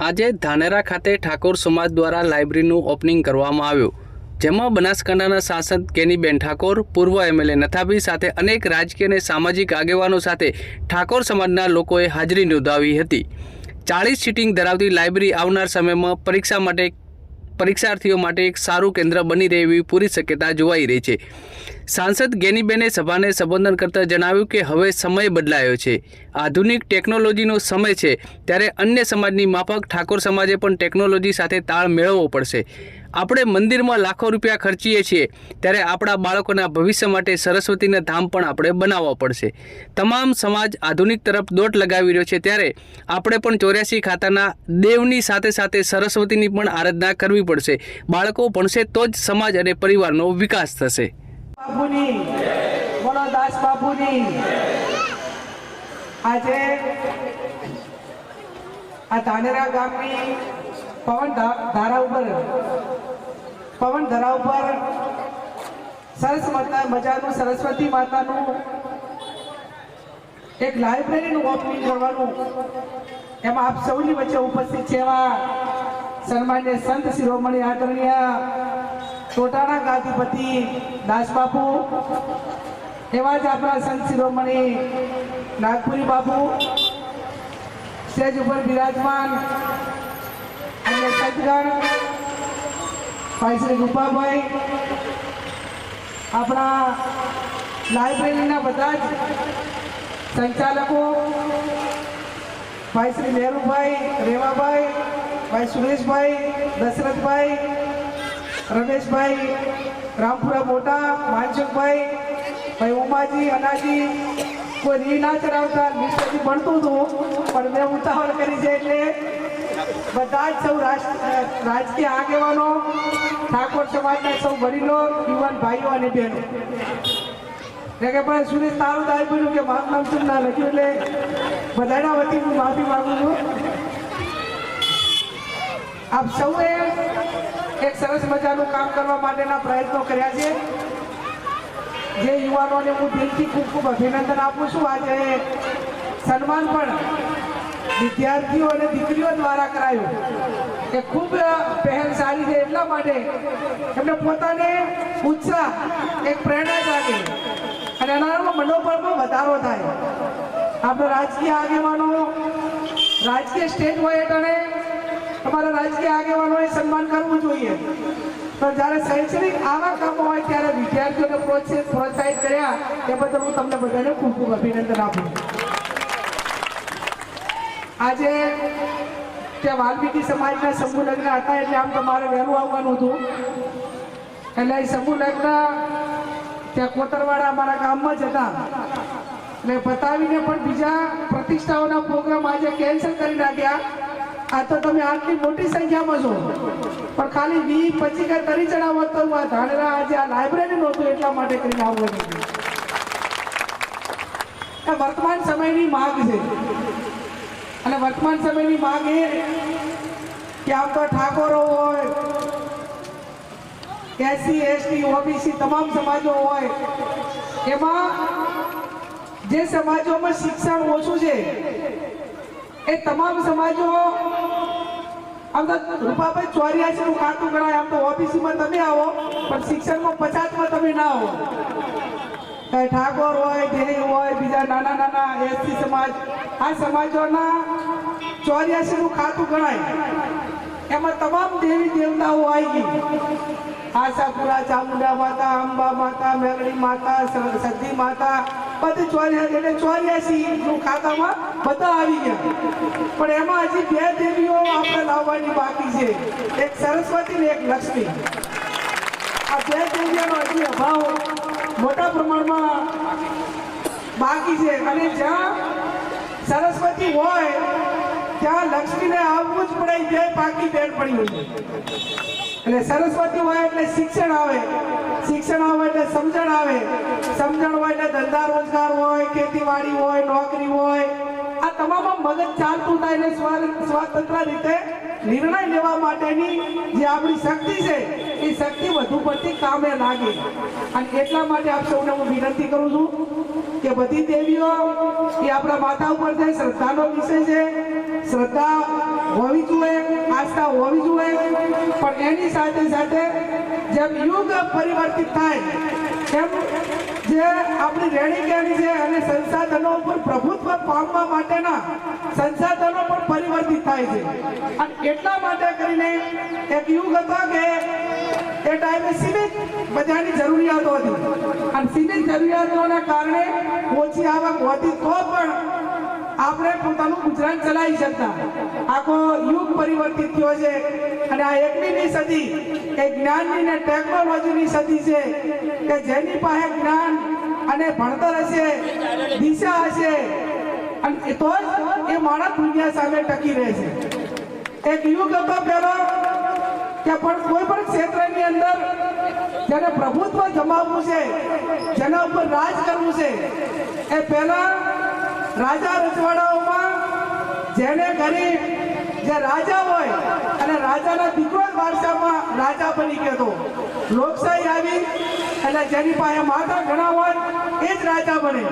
આજે ધાનેરા ખાતે ઠાકોર સમાજ દ્વારા લાઇબ્રેરીનું ઓપનિંગ કરવામાં આવ્યું, જેમાં બનાસકાંઠાના સાંસદ કેનીબેન ઠાકોર, પૂર્વ એમએલએ નથાભી સાથે અનેક રાજકીય અને સામાજિક આગેવાનો સાથે ઠાકોર સમાજના લોકોએ હાજરી નોંધાવી હતી. ચાળીસ સીટિંગ ધરાવતી લાઇબ્રેરી આવનાર સમયમાં પરીક્ષા માટે, પરીક્ષાર્થીઓ માટે એક સારું કેન્દ્ર બની રહે એવી પૂરી શક્યતા જોવાઈ રહી છે. સાંસદ ગેનીબેને સભાને સંબોધન કરતા જણાવ્યું કે હવે સમય બદલાયો છે. આધુનિક ટેકનોલોજીનો સમય છે, ત્યારે અન્ય સમાજની માફક ઠાકોર સમાજે પણ ટેકનોલોજી સાથે તાળ મેળવવો પડશે. આપણે મંદિરમાં લાખો રૂપિયા ખર્ચીએ છીએ, ત્યારે આપણા બાળકોના ભવિષ્ય માટે સરસ્વતીના ધામ પણ આપણે બનાવવા પડશે. તમામ સમાજ આધુનિક તરફ દોટ લગાવી રહ્યો છે, ત્યારે આપણે પણ ચોર્યાસી ખાતાના દેવની સાથે સાથે સરસ્વતીની પણ આરાધના કરવી પડશે. બાળકો ભણશે તો જ સમાજ અને પરિવારનો વિકાસ થશે. બાપુની. બોલો દાસ બાપુની. આજે આ ધાનેરા ગામની પવન ધારા ઉપર, પવન ધરા ઉપર સરસ માતા મજાનું સરસ્વતી માતાનું એક લાઇબ્રેરીનું ઓપનિંગ કરવાનું. એમાં આપ સૌની વચ્ચે ઉપસ્થિત છે એવા સન્માન્ય સંત શિરોમણી આદરણીય ટોટાણા ગાદીપતિ દાસબાપુ, એવા જ આપણા સંત શિરોમણી નાગપુરી બાપુ, સ્ટેજ ઉપર બિરાજમાન અને સદગણ ભાઈ શ્રી રૂપાભાઈ, આપણા લાઇબ્રેરીના બધા જ સંચાલકો, ભાઈ શ્રી મહેરુભાઈ રેવાભાઈ, ભાઈ સુરેશભાઈ, દશરથભાઈ રમેશભાઈ, રામપુરા મોટા માનસુખભાઈ ભાઈ ઉમાજી, અનાજી, કોઈ રી ના ચડાવતા નિશ્ચયથી ભણતું હતું, પણ મેં ઉતાવળ કરી છે એટલે બધા જ સૌ રાજકીય આગેવાનો, ઠાકોર સમાજના સૌ વડીલો, યુવાન ભાઈઓ અને બહેનો. કે સુરેશ, તારું થાય આવી કે મારું નામ શું ના લખ્યું એટલે બધાના વતી હું માફી માગું છું. આપ સૌએ એક સરસ મજાનું કામ કરવા માટેના પ્રયત્નો કર્યા છે. જે યુવાનોને હું દિલથી ખૂબ ખૂબ અભિનંદન આપું છું. આજે સન્માન પણ વિદ્યાર્થીઓ અને દીકરીઓ દ્વારા કરાયું. એ ખૂબ પહેલ સારી છે એટલા માટે એમને પોતાને ઉત્સાહ, એક પ્રેરણા જાગે અને એના મનોબળમાં વધારો થાય. આપણે રાજકીય આગેવાનો રાજકીય સ્ટેજ હોય એટલે તમારા રાજકીય આગેવાનોએ સન્માન કરવું જોઈએ. પણ જ્યારે શૈક્ષણિક આવા કામો હોય ત્યારે વિદ્યાર્થીઓને પ્રોત્સાહિત પ્રોત્સાહિત કર્યા એ બદલ હું તમને બધાને ખૂબ ખૂબ અભિનંદન આપું આજે ત્યાં વાલ્મીકી સમાજના સમૂહ લગ્ન હતા એટલે આમ તમારે વહેલું આવવાનું હતું. એટલે એ સમૂહ લગ્ન ત્યાં કોતરવાડા અમારા ગામમાં જ હતા. એટલે બતાવીને પણ બીજા પ્રતિષ્ઠાઓના પ્રોગ્રામ આજે કેન્સલ કરી નાખ્યા. આ તો તમે આટલી મોટી સંખ્યામાં છો. પણ ખાલી વી પછી કે તરી ચડાવો તો હું આ ધાનેરા આજે આ લાઇબ્રેરી નહોતું એટલા માટે કરીને આવવાનું એ વર્તમાન સમયની માંગ છે. અને વર્તમાન સમયની માંગ એ કે આમ તો ઠાકોરો હોય એસસી એસટી ઓબીસી તમામ સમાજો હોય, એમાં જે સમાજોમાં શિક્ષણ ઓછું છે એ તમામ સમાજો આમ તો રૂપાભાઈ ચોર્યાસી નું ખાતું ગણાય, આમ તો ઓબીસીમાં તમે આવો, પણ શિક્ષણમાં પચાસમાં તમે ના આવો. ઠાકોર હોય દેહી હોય, બીજા નાના નાના એસટી સમાજ, આ સમાજોના ચોર્યાસી નું ખાતું ગણાય. એમાં તમામ દેવી દેવતાઓ આવી ગઈ. આશાપુરા, ચામુંડા માતા અંબા માતા મેઘડી માતા સતી માતા બધી ચોર્યાસી એટલે ચોર્યાસી નું ખાતામાં બધા આવી ગયા. પણ એમાં હજી બે દેવીઓ આપણે લાવવાની બાકી છે. એક સરસ્વતી ને એક લક્ષ્મી. આ બે દેવીઓનો હજી અભાવ મોટા પ્રમાણમાં બાકી છે. અને જ્યાં સરસ્વતી હોય, ત્યાં લક્ષ્મીને આવવું જ પડે જે પાકી બેન પડી હોય. એટલે સરસ્વતી હોય એટલે શિક્ષણ આવે. શિક્ષણ આવે એટલે સમજણ આવે. સમજણ હોય એટલે ધંધા રોજગાર હોય, ખેતીવાડી હોય, નોકરી હોય. આ તમામ મગજ ચાલતું થાય એટલે સ્વતંત્ર રીતે નિર્ણય લેવા માટેની જે આપણી શક્તિ છે, એ શક્તિ વધુ પડતી કામે લાગે. અને એટલા માટે આપ સૌને હું વિનંતી કરું છું કે બધી દેવીઓ એ આપણા માતા ઉપર છે શ્રદ્ધાનો વિષય છે, શ્રદ્ધા હોવી જોઈએ, આસ્થા હોવી જોઈએ, પણ એની સાથે સાથે જેમ યુગ પરિવર્તિત થાય, તેમ જે આપણી રેણી કેણી છે અને સંસાધનો ઉપર પ્રભુત્વ પામવા માટેના સંસાધનો પણ પરિવર્તિત થાય છે. અને એટલા માટે કરીને એક યુગ હતો કે એ ટાઈમે સીમિત બધાની જરૂરિયાતો હતી. અને સીમિત જરૂરિયાતોના કારણે ઓછી આવક હોતી તો પણ આપણે પોતાનું ગુજરાન ચલાવી શકતા. આખો યુગ પરિવર્તિત થયો છે. અને આ એકવીસમી સદી, એ જ્ઞાનની ને ટેકનોલોજીની સદી છે કે જેની પાસે જ્ઞાન અને ભણતર હશે, દિશા હશે, અને તો જ એ માણસ દુનિયા સામે ટકી રહે છે. એક યુગ હતો પહેલો કે પણ કોઈ પણ ક્ષેત્રની અંદર જેને પ્રભુત્વ જમાવવું છે, જેના ઉપર રાજ કરવું છે, એ પહેલા રાજા રજવાડાઓમાં જેને ગરીબ જે રાજા હોય અને રાજાના દીકરો વારસામાં રાજા બની ગયો લોકશાહી આવી અને જેની પાસે માતા ઘણા હોય એ જ રાજા બને.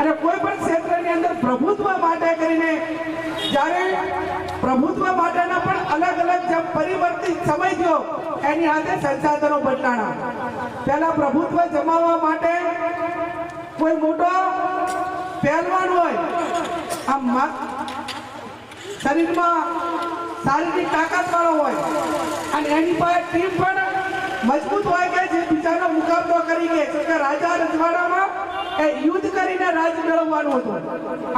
અને કોઈ પણ ક્ષેત્રની અંદર પ્રભુત્વ માટે કરીને જ્યારે પ્રભુત્વ માટેના પણ અલગ અલગ જેમ પરિવર્તિત સમય થયો, એની હાથે સંસાધનો બદલાણા. પહેલા પ્રભુત્વ જમાવવા માટે કોઈ મોટો પહેલવાન હોય, આમ શરીરમાં શારીરિક તાકાત વાળો હોય અને એની પાસે ટીમ પણ મજબૂત હોય કે જે બીજાનો મુકાબલો કરી કે, જેમ કે રાજા રજવાડામાં એ યુદ્ધ કરીને રાજ મેળવવાનું હતું.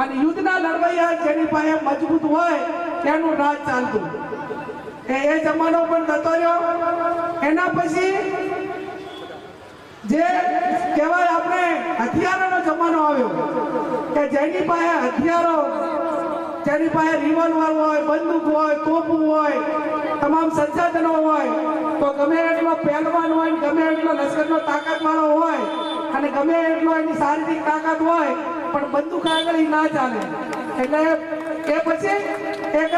અને યુદ્ધના લડવૈયા જેની પાસે મજબૂત હોય તેનું રાજ ચાલતું. એ એ જમાનો પણ થતો રહ્યો. એના પછી જે કહેવાય આપણે હથિયારોનો જમાનો આવ્યો. કે જેની પાસે હથિયારો, જેની પાસે રિવોલ્વર હોય, બંદૂક હોય, તોપું હોય, તમામ સંસાધનો હોય, તો ગમે એટલો પહેલવાન હોય ને ગમે એટલો લશ્કરનો તાકાત વાળો હોય અને ગમે એટલો એની શારીરિક તાકાત હોય, પણ બંદૂક આગળ ના ચાલે. એટલે એ પછી એક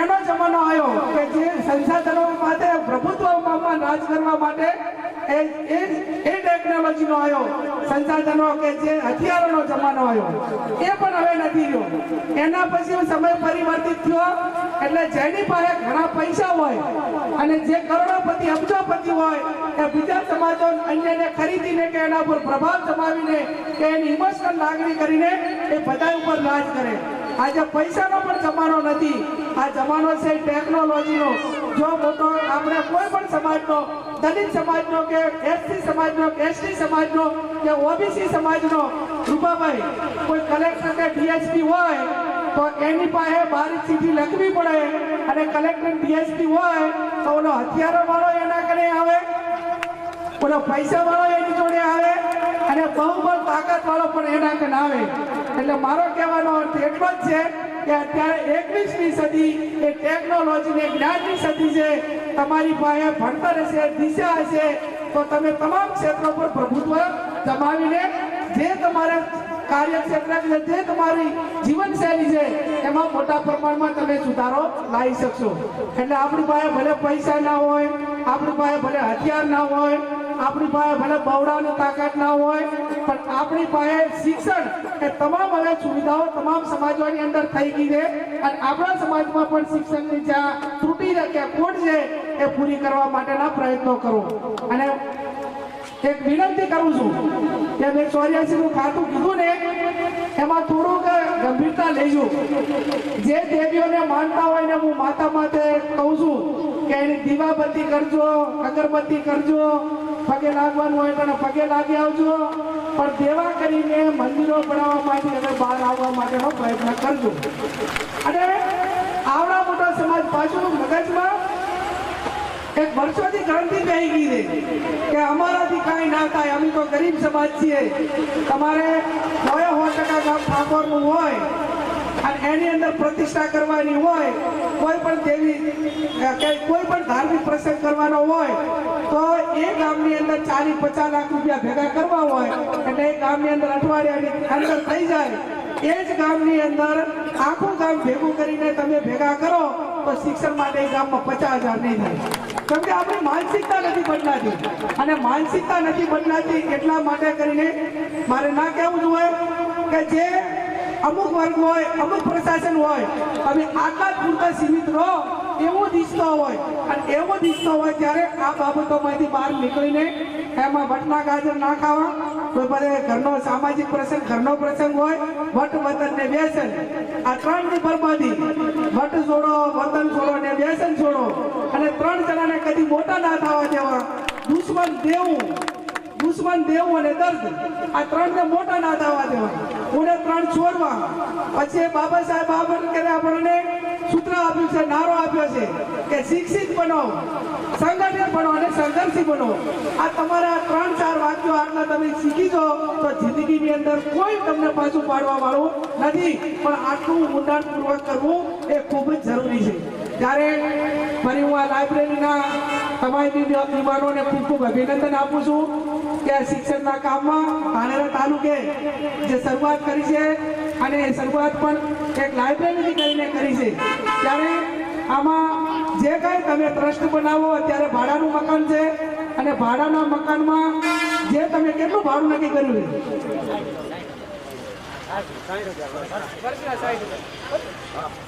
એનો જમાનો આવ્યો કે જે સંસાધનો માટે પ્રભુત્વમાં રાજ કરવા માટે એ એ એ ટેકનોલોજીનો આવ્યો. સંસાધનો કે જે હથિયારોનો જમાનો આવ્યો. એ પણ હવે નથી રહ્યો. એના પછી સમય પરિવર્તિત થયો. એટલે જેની પાસે ઘણા પૈસા હોય અને જે કરોડોપતિ, અબજોપતિ હોય, એ બીજા સમાજો અન્યને ખરીદીને કે એના પર પ્રભાવ જમાવીને કે એની લાગણી કરીને એ બધા ઉપર રાજ કરે. આજે પૈસાનો પણ જમાનો નથી. આ જમાનો છે ટેકનોલોજીનો. જો મોટો આપણે કોઈ પણ સમાજનો દલિત સમાજનો કે એસસી સમાજનો કે એસટી સમાજનો કે ઓબીસી સમાજનો, રૂપાભાઈ, કોઈ કલેક્ટર કે ડીએસપી હોય, તો એની પાસે બારી ચીઠી લખવી પડે અને કલેક્ટર ડીએસપી હોય, તો ઓલો હથિયારો વાળો એના કને આવે, ઓલો પૈસા વાળો એની જોડે આવે અને બહુબળ તાકાત વાળો પણ એના કને આવે. એટલે મારો કહેવાનો અર્થ એટલો જ છે કે અત્યારે એકવીસમી સદી એ ટેકનોલોજી ને જ્ઞાનની સદી છે. તમારી પાસે ભણતર હશે, દિશા હશે, તો તમે તમામ ક્ષેત્રો પર પ્રભુત્વ જમાવીને જે તમારે કાર્યક્ષેત્ર જે તમારી જીવનશૈલી છે, એમાં મોટા પ્રમાણમાં તમે સુધારો લાવી શકશો. એટલે આપણી પાસે ભલે પૈસા ના હોય, આપણી પાસે ભલે હથિયાર ના હોય આપણી પાસે ભલે બવડાની તાકાત ના હોય, પણ આપણી પાસે શિક્ષણ એ તમામ હવે સુવિધાઓ તમામ સમાજોની અંદર થઈ ગઈ છે. અને આપણા સમાજમાં પણ શિક્ષણની જ્યાં ત્રુટિ છે કે ખોટ છે, એ પૂરી કરવા માટેના પ્રયત્નો કરો. અને એક વિનંતી કરું છું કે મેં ચોર્યાસીનું ખાતું કીધું ને, એમાં થોડુંક ગંભીરતા લેજો. જે દેવીઓને માનતા હોય ને હું માતા માથે કહું છું કે એની દીવાબત્તી કરજો, અગરબત્તી કરજો પગે લાગવાનું હોય તો પગે લાગી આવજો. પણ દેવા કરીને મંદિરો બનાવવા માટે અને બહાર આવવા માટેનો પ્રયત્ન કરજો. અને આવડા મોટા સમાજ પાછું મગજમાં એક વર્ષોથી ક્રાંતિ થઈ ગઈ છે કે અમારાથી કાંઈ ના થાય. અમે તો ગરીબ સમાજ છીએ. તમારે નવે સો ટકા ગામ ઠાકોરનું હોય અને એની અંદર પ્રતિષ્ઠા કરવાની હોય, કોઈ પણ દેવી કે કોઈ પણ ધાર્મિક પ્રસંગ કરવાનો હોય તો એ ગામની અંદર ચાલીસ પચાસ લાખ રૂપિયા ભેગા કરવા હોય, એટલે એ ગામની અંદર અઠવાડિયાની અંદર થઈ જાય. એ જ ગામની અંદર આખું ગામ ભેગું કરીને તમે ભેગા કરો, તો શિક્ષણ માટે એ ગામમાં પચાસ હજાર નહીં થાય. કેમ કે આપણી માનસિકતા નથી બદલાતી. અને માનસિકતા નથી બદલાતી એટલા માટે કરીને મારે ના કહેવું જોઈએ કે જે અમુક વર્ગ હોય, અમુક પ્રશાસન હોય, તમે આટલા જ પૂરતા સીમિત રહો એવો દિશતા હોય, અને એવો દિશતા હોય ત્યારે આ બાબતોમાંથી બહાર નીકળીને એમાં વટના ગાજર ના ખાવા કોઈ બધે ઘરનો સામાજિક પ્રસંગ, ઘરનો પ્રસંગ હોય, વટ વતન ને વ્યસન આ ત્રણની બરબાદી, વટ છોડો વતન છોડો ને વ્યસન છોડો અને ત્રણ જણાને કદી મોટા ના થવા દેવા. દુશ્મન દેવું દુશ્મન દેવું અને દર્દ, આ ત્રણ ને મોટા ના થવા દેવા. ઉને ત્રણ છોડવા? પછી બાબા સાહેબ આંબેડકરે આપણને. સૂત્ર આપ્યું છે, નારો આપ્યો છે કે શિક્ષિત બનો, સંગઠિત બનો અને સંઘર્ષી બનો. આ તમારા ત્રણ ચાર વાક્યો આટલા તમે શીખી જો તો જિંદગીની અંદર કોઈ તમને પાછું પાડવા વાળું નથી. પણ આટલું ઊંડાણપૂર્વક કરવું એ ખૂબ જ જરૂરી છે. ત્યારે ફરી હું આ લાઇબ્રેરીના તમારી યુવાનોને ખૂબ ખૂબ અભિનંદન આપું છું કે શિક્ષણના કામમાં ધાનેરા તાલુકે જે શરૂઆત કરી છે અને શરૂઆત પણ એક લાઇબ્રેરીથી કરીને કરી છે. ત્યારે આમાં જે કાંઈ તમે ટ્રસ્ટ બનાવો, અત્યારે ભાડાનું મકાન છે અને ભાડાના મકાનમાં જે તમે કેટલું ભાડું નક્કી કર્યું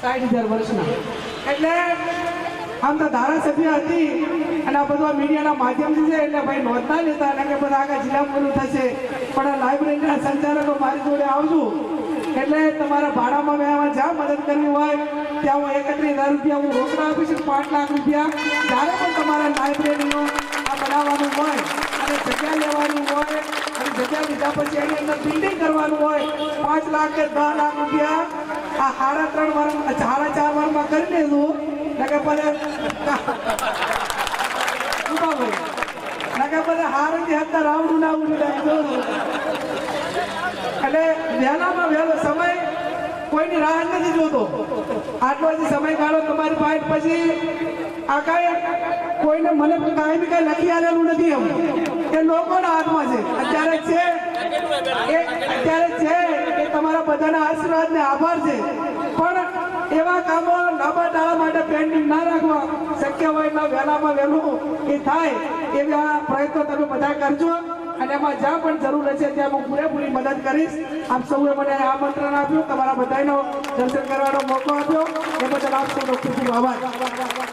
સાઠ હજાર વર્ષના. એટલે આમ તો ધારાસભ્ય હતી અને આ બધું મીડિયાના માધ્યમથી છે, એટલે ભાઈ નોંધતા લેતા અને કે બધા આખા જિલ્લામાં બધું થશે. પણ આ લાઇબ્રેરીના સંચાલકો મારી જોડે આવજો. એટલે તમારા ભાડામાં મેં જ્યાં મદદ કરવી હોય, ત્યાં હું એકત્રીસ હજાર રૂપિયા હું રોકડા આપીશ પાંચ લાખ રૂપિયા જ્યારે પણ તમારા લાઇબ્રેરીનો આ બનાવવાનું હોય, અને જગ્યા લેવાની હોય, અને જગ્યા લીધા પછી એની અંદર બિલ્ડિંગ કરવાનું હોય, પાંચ લાખ કે દસ લાખ રૂપિયા આ સાડા ત્રણ વાર સાડા ચાર વારમાં કરી દેશું નકે પછી નકે પછી હારથી હતા રાવડું ના ઉડી જાય. એટલે વહેલામાં વહેલો સમય કોઈની રાહ નથી જોતો. આટલો જે સમયગાળો તમારી પાસે પછી આ કાંઈ કોઈને મને કાંઈ કાંઈ લખી આવેલું નથી એમ. એ લોકોના હાથમાં છે. અત્યારે છે, એ અત્યારે છે એ તમારા બધાના આશીર્વાદ ને આભાર છે. પણ એવા કામો લાંબા ટાળા માટે પેન્ડિંગ ના રાખવા શક્ય હોય એટલા વહેલામાં વહેલું એ થાય એવા પ્રયત્નો તમે બધા કરજો. અને એમાં જ્યાં પણ જરૂર હશે ત્યાં હું પૂરેપૂરી મદદ કરીશ. આપ સૌએ મને આમંત્રણ આપ્યું. તમારા બધાનો દર્શન કરવાનો મોકો આપ્યો. એ બદલ આપ સૌનો ખૂબ આભાર.